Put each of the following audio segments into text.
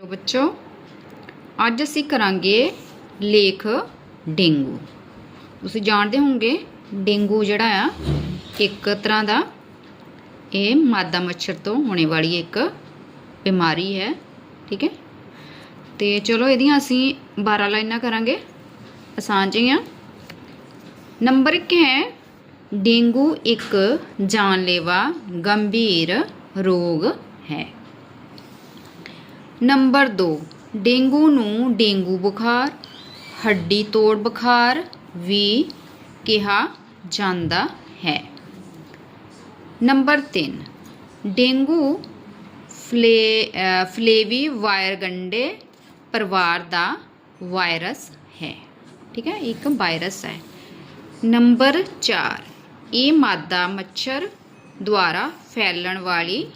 ਲੋ ਬੱਚੋ, ਅੱਜ ਅਸੀਂ ਕਰਾਂਗੇ ਲੇਖ ਡੇਂਗੂ। ਤੁਸੀਂ ਜਾਣਦੇ ਹੋਵੋਗੇ, ਡੇਂਗੂ ਜਿਹੜਾ ਆ, ਇੱਕ ਤਰ੍ਹਾਂ ਦਾ ਇਹ ਮਾਦਾ ਮੱਛਰ ਤੋਂ ਹੋਣੇ ਵਾਲੀ ਇੱਕ ਬਿਮਾਰੀ ਹੈ, ਠੀਕ ਹੈ? ਤੇ ਚਲੋ ਇਹਦੀਆਂ ਅਸੀਂ 12 ਲਾਈਨਾਂ ਕਰਾਂਗੇ। ਆਸਾਨ ਜਿਹੀਆਂ। ਨੰਬਰ 1 ਹੈ, ਡੇਂਗੂ ਇੱਕ ਜਾਨਲੇਵਾ ਗੰਭੀਰ ਰੋਗ ਹੈ। ਨੰਬਰ 2 ਡੇਂਗੂ ਨੂੰ ਡੇਂਗੂ ਬੁਖਾਰ ਹੱਡੀ ਤੋੜ ਬੁਖਾਰ ਵੀ ਕਿਹਾ ਜਾਂਦਾ ਹੈ। ਨੰਬਰ 3 ਡੇਂਗੂ ਫਲੇ ਅ, ਫਲੇਵੀ ਵਾਇਰਗੰਡੇ ਪਰਿਵਾਰ ਦਾ ਵਾਇਰਸ ਹੈ। ਠੀਕ ਹੈ ਇੱਕ ਵਾਇਰਸ ਹੈ। ਨੰਬਰ 4 ਇਹ ਮਾਦਾ ਮੱਛਰ ਦੁਆਰਾ ਫੈਲਣ ਵਾਲੀ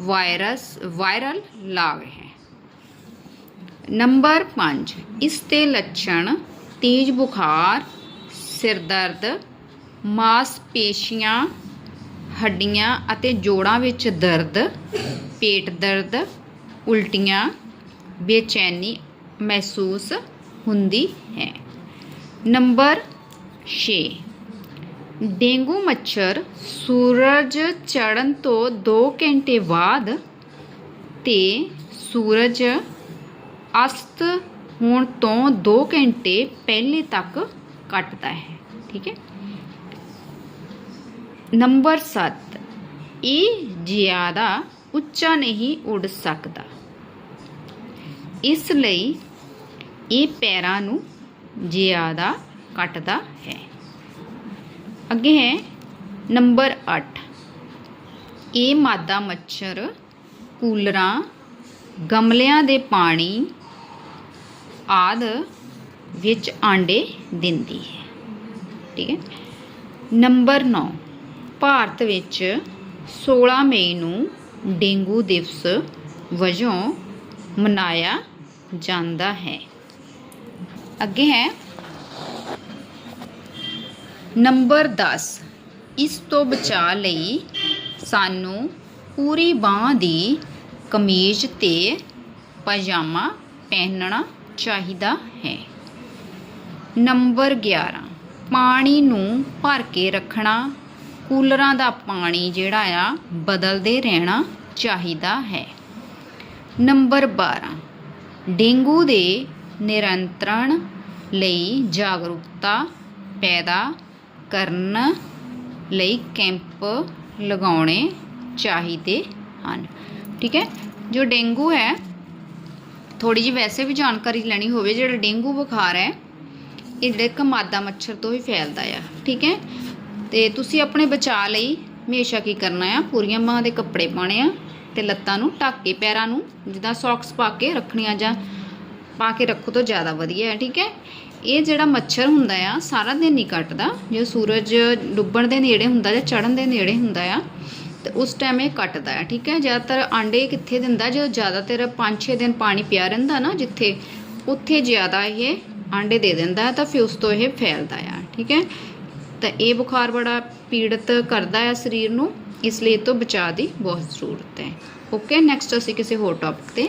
ਵਾਇਰਸ ਵਾਇਰਲ ਲਾਗ ਹੈ। ਨੰਬਰ 5 ਇਸ ਦੇ ਲੱਛਣ, ਤੇਜ਼ ਬੁਖਾਰ, ਸਿਰ ਦਰਦ, ਮਾਸਪੇਸ਼ੀਆਂ, ਹੱਡੀਆਂ ਅਤੇ ਜੋੜਾਂ ਵਿੱਚ ਦਰਦ, ਪੇਟ ਦਰਦ, ਉਲਟੀਆਂ, ਬੇਚੈਨੀ ਮਹਿਸੂਸ ਹੁੰਦੀ ਹੈ। ਨੰਬਰ 6 ਡੇਂਗੂ ਮੱਛਰ ਸੂਰਜ ਚੜ੍ਹਨ ਤੋਂ 2 ਘੰਟੇ ਬਾਅਦ ਤੇ ਸੂਰਜ ਅਸਤ ਹੋਣ ਤੋਂ 2 ਘੰਟੇ ਪਹਿਲੇ ਤੱਕ ਕੱਟਦਾ ਹੈ, ਠੀਕ ਹੈ? ਨੰਬਰ 7 ਇਹ ਜ਼ਿਆਦਾ ਉੱਚਾ ਨਹੀਂ ਉੱਡ ਸਕਦਾ। ਇਸ ਲਈ ਇਹ ਪੈਰਾਂ ਨੂੰ ਜ਼ਿਆਦਾ ਕੱਟਦਾ ਹੈ। ਅੱਗੇ ਹੈ, ਨੰਬਰ 8 ਇਹ ਮਾਦਾ ਮੱਛਰ ਕੂਲਰਾਂ, ਗਮਲਿਆਂ ਦੇ ਪਾਣੀ ਆਦਿ ਵਿੱਚ ਆਂਡੇ ਦਿੰਦੀ ਹੈ। ਠੀਕ ਹੈ। ਨੰਬਰ 9 ਭਾਰਤ ਵਿੱਚ 16 ਮਈ ਨੂੰ ਡੇਂਗੂ ਦਿਵਸ ਵਜੋਂ ਮਨਾਇਆ ਜਾਂਦਾ ਹੈ। ਅੱਗੇ ਹੈ। ਨੰਬਰ 10 ਇਸ ਤੋਂ ਬਚਾਅ ਲਈ ਸਾਨੂੰ ਪੂਰੀ ਬਾਹ ਦੀ ਕਮੀਜ਼ ਤੇ ਪਜਾਮਾ ਪਹਿਨਣਾ ਚਾਹੀਦਾ ਹੈ। ਨੰਬਰ 11 ਪਾਣੀ ਨੂੰ ਭਰ ਕੇ ਰੱਖਣਾ। ਕੂਲਰਾਂ ਦਾ ਪਾਣੀ ਜਿਹੜਾ ਆ, ਬਦਲਦੇ ਰਹਿਣਾ ਚਾਹੀਦਾ ਹੈ। ਨੰਬਰ 12 ਡੇਂਗੂ ਦੇ ਨਿਰੰਤਰਣ ਲਈ ਜਾਗਰੂਕਤਾ ਪੈਦਾ ਕਰਨ ਲਈ ਕੈਂਪ ਲਗਾਉਣੇ ਚਾਹੀਦੇ ਹਨ। ਠੀਕ ਹੈ? ਜੋ ਡੇਂਗੂ ਹੈ ਥੋੜੀ ਜਿਹੀ ਵੈਸੇ ਵੀ ਜਾਣਕਾਰੀ ਲੈਣੀ ਹੋਵੇ, ਜਿਹੜਾ ਡੇਂਗੂ ਬੁਖਾਰ ਹੈ, ਇਹ ਜਿਹੜਾ ਇੱਕ ਮਾਦਾ ਮੱਛਰ ਤੋਂ ਹੀ ਫੈਲਦਾ ਆ, ਠੀਕ ਹੈ? ਤੇ ਤੁਸੀਂ ਆਪਣੇ ਬਚਾਅ ਲਈ ਹਮੇਸ਼ਾ ਕੀ ਕਰਨਾ ਆ? ਪੂਰੀਆਂ ਬਾਹਾਂ ਦੇ ਕੱਪੜੇ ਪਾਣੇ ਆ ਤੇ ਲੱਤਾਂ ਨੂੰ ਢੱਕ ਕੇ, ਪੈਰਾਂ ਨੂੰ ਜਿੱਦਾਂ ਸੌਕਸ ਪਾ ਕੇ ਰੱਖਣੀਆਂ ਜਾਂ ਪਾ ਕੇ ਰੱਖੋ ਤਾਂ ਜ਼ਿਆਦਾ ਵਧੀਆ ਹੈ, ਠੀਕ ਹੈ? ਇਹ ਜਿਹੜਾ ਮੱਛਰ ਹੁੰਦਾ ਆ, ਸਾਰਾ ਦਿਨ ਨਹੀਂ ਕੱਟਦਾ। ਜੇ ਸੂਰਜ ਡੁੱਬਣ ਦੇ ਨੇੜੇ ਹੁੰਦਾ ਜਾਂ ਚੜ੍ਹਨ ਦੇ ਨੇੜੇ ਹੁੰਦਾ ਆ ਤੇ ਉਸ ਟਾਈਮ ਇਹ ਕੱਟਦਾ ਹੈ, ਠੀਕ ਹੈ? ਜ਼ਿਆਦਾਤਰ ਆਂਡੇ ਕਿੱਥੇ ਦਿੰਦਾ? ਜਦੋਂ ਜ਼ਿਆਦਾਤਰ 5-6 ਦਿਨ ਪਾਣੀ ਪਿਆ ਰਹਿੰਦਾ ਨਾ ਜਿੱਥੇ, ਉੱਥੇ ਜ਼ਿਆਦਾ ਇਹ ਆਂਡੇ ਦੇ ਦਿੰਦਾ ਤਾਂ ਫਿਰ ਉਸ ਤੋਂ ਇਹ ਫੈਲਦਾ ਆ, ਠੀਕ ਹੈ? ਤਾਂ ਇਹ ਬੁਖਾਰ ਬੜਾ ਪੀੜਤ ਕਰਦਾ ਹੈ ਸਰੀਰ ਨੂੰ, ਇਸ ਲਈ ਇਹ ਤੋਂ ਬਚਾਅ ਦੀ ਬਹੁਤ ਜ਼ਰੂਰਤ ਹੈ। ਓਕੇ ਨੈਕਸਟ ਅਸੀਂ ਕਿਸੇ ਹੋਰ ਟੌਪਿਕ ਤੇ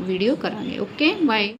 ਵੀਡੀਓ ਕਰਾਂਗੇ। Okay bye